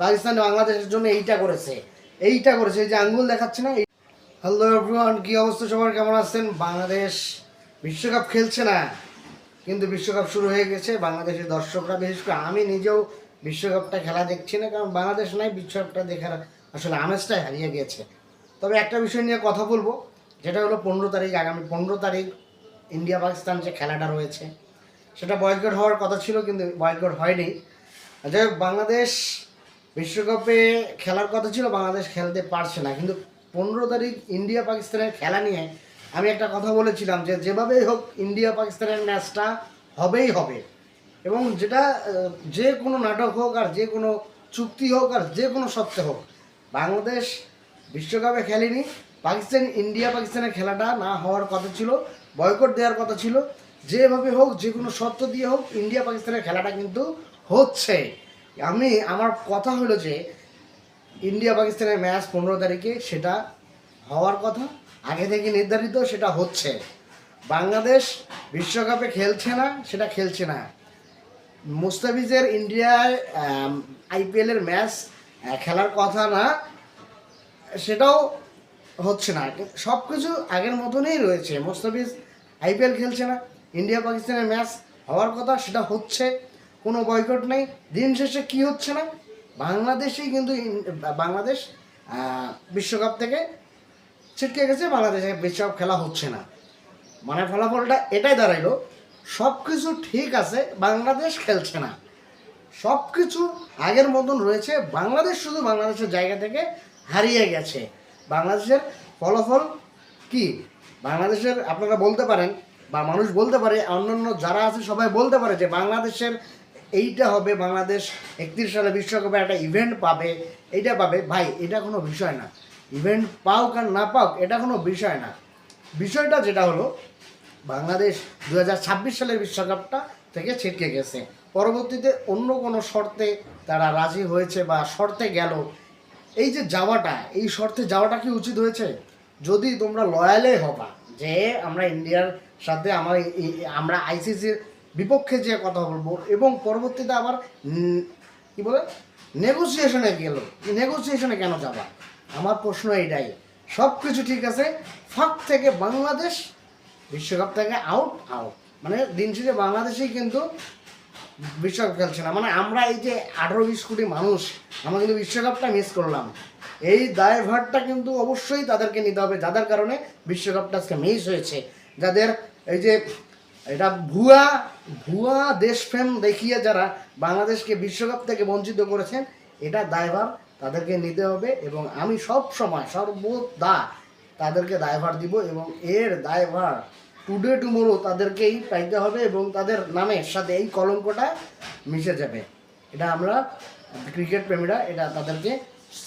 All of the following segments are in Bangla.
পাকিস্তান বাংলাদেশের জন্য এইটা করেছে। এইটা করেছে, এই যে আঙ্গুল দেখাচ্ছে না হ্যালো এভরিওয়ান কি অবস্থা সবার? কেমন আছেন? বাংলাদেশ বিশ্বকাপ খেলছে না, কিন্তু বিশ্বকাপ শুরু হয়ে গেছে। বাংলাদেশের দর্শকরা, বিশেষ করে আমি নিজেও বিশ্বকাপটা খেলা দেখছি না, কারণ বাংলাদেশ নাই, বিশ্বকাপটা দেখার আসলে আমেজটাই হারিয়ে গিয়েছে তবে একটা বিষয় নিয়ে কথা বলব, যেটা হলো পনেরো তারিখ, আগামী পনেরো তারিখ ইন্ডিয়া পাকিস্তান যে খেলাটা রয়েছে, সেটা বয়কট হওয়ার কথা ছিল, কিন্তু বয়কট হয়নি। যাই হোক, বাংলাদেশ বিশ্বকাপে খেলার কথা ছিল, বাংলাদেশ খেলতে পারছে না। কিন্তু পনেরো তারিখ ইন্ডিয়া পাকিস্তানের খেলা নিয়ে আমি একটা কথা বলেছিলাম যে, যেভাবেই হোক ইন্ডিয়া পাকিস্তানের ম্যাচটা হবেই হবে। এবং যেটা যে কোনো নাটক হোক আর যে কোনো চুক্তি হোক আর যে কোনো সত্ত্বে হোক, বাংলাদেশ বিশ্বকাপে খেলেনি। পাকিস্তান ইন্ডিয়া পাকিস্তানের খেলাটা না হওয়ার কথা ছিল, বয়কট দেওয়ার কথা ছিল। যেভাবে হোক, যে কোনো শর্ত দিয়ে হোক ইন্ডিয়া পাকিস্তানের খেলাটা কিন্তু হচ্ছে। আমি, আমার কথা হলো যে ইন্ডিয়া পাকিস্তানের ম্যাচ পনেরো তারিখে সেটা হওয়ার কথা, আগে থেকে নির্ধারিত সেটা হচ্ছে। বাংলাদেশ বিশ্বকাপে খেলছে না, সেটা খেলছে না। মুস্তাফিজের ইন্ডিয়ার আইপিএলের ম্যাচ খেলার কথা না, সেটাও হচ্ছে না। সব কিছু আগের মতনই রয়েছে। মুস্তাফিজ আইপিএল খেলছে না ইন্ডিয়া পাকিস্তানের ম্যাচ হওয়ার কথা সেটা হচ্ছে। কোনো বয়কট নেই। দিন শেষে কি হচ্ছে না? বাংলাদেশেই কিন্তু বাংলাদেশ বিশ্বকাপ থেকে ছিটকে গেছে। বাংলাদেশে বিশ্বকাপ খেলা হচ্ছে না। মানে ফলাফলটা এটাই দাঁড়াইলো। সব কিছু ঠিক আছে, বাংলাদেশ খেলছে না। সব কিছু আগের মতন রয়েছে। বাংলাদেশ শুধু বাংলাদেশের জায়গা থেকে হারিয়ে গেছে। বাংলাদেশের ফলাফল কি? বাংলাদেশের, আপনারা বলতে পারেন বা মানুষ বলতে পারে, অন্যান্য যারা আছে সবাই বলতে পারে যে বাংলাদেশের এইটা হবে বাংলাদেশ একত্রিশ সালে বিশ্বকাপে একটা ইভেন্ট পাবে। এইটা পাবে। ভাই, এটা কোনো বিষয় না। ইভেন্ট পাওক আর না পাওক, এটা কোনো বিষয় না। বিষয়টা যেটা হলো, বাংলাদেশ দু হাজার ছাব্বিশ সালের বিশ্বকাপটা থেকে ছিটকে গেছে। পরবর্তীতে অন্য কোনো শর্তে তারা রাজি হয়েছে বা শর্তে গেল। এই যে যাওয়াটা, এই শর্তে যাওয়াটা কি উচিত হয়েছে? যদি তোমরা লয়ালে হবা যে আমরা ইন্ডিয়ার সাথে, আমার আমরা আইসিসির বিপক্ষে যে কথা বলব, এবং পরবর্তীতে আবার কি বলে নেগোসিয়েশনে গেল। নেগোসিয়েশনে কেন যাবা? আমার প্রশ্ন এটাই। সব কিছু ঠিক আছে, ফাঁক থেকে বাংলাদেশ বিশ্বকাপ থেকে আউট আউট মানে দিন শেষে বাংলাদেশেই কিন্তু বিশ্বকাপ খেলছে না। মানে আমরা এই যে আঠারো বিশ কোটি মানুষ, আমরা কিন্তু বিশ্বকাপটা মিস করলাম। এই দায়ভারটা কিন্তু অবশ্যই তাদেরকে নিতে হবে, যাদের কারণে বিশ্বকাপটা আজকে মিস হয়েছে। যাদের এই যে এটা ভুয়া ভুয়া দেশপ্রেম দেখিয়ে যারা বাংলাদেশকে বিশ্বকাপ থেকে বঞ্চিত করেছেন, এটা দায়ভার তাদেরকে নিতে হবে এবং আমি সব সময়, সর্বদা তাদেরকে দায়ভার দিব এবং এর দায়ভার টুডে টুমোরো তাদেরকেই পাইতে হবে এবং তাদের নামের সাথে এই কলঙ্কটা মিশে যাবে। এটা আমরা ক্রিকেট প্রেমীরা এটা তাদেরকে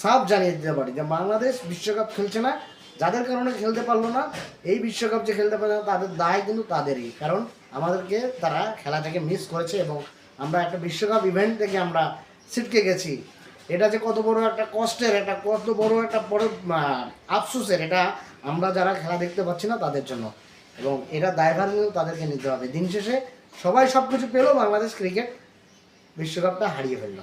সাফ জানিয়ে দিতে পারি যে বাংলাদেশ বিশ্বকাপ খেলছে না যাদের কারণে খেলতে পারল না, এই বিশ্বকাপ যে খেলতে পারল না, তাদের দায় কিন্তু তাদেরই। কারণ আমাদেরকে তারা খেলা থেকে মিস করেছে এবং আমরা একটা বিশ্বকাপ ইভেন্ট থেকে আমরা ছিটকে গেছি। এটা যে কত বড় একটা কষ্টের একটা কত বড় একটা বড় আফসোসের, এটা আমরা যারা খেলা দেখতে পাচ্ছি না তাদের জন্য। এবং এটা দায়ভার কিন্তু তাদেরকে নিতে হবে। দিন শেষে সবাই সব কিছু পেলেও বাংলাদেশ ক্রিকেট বিশ্বকাপটা হারিয়ে ফেলল।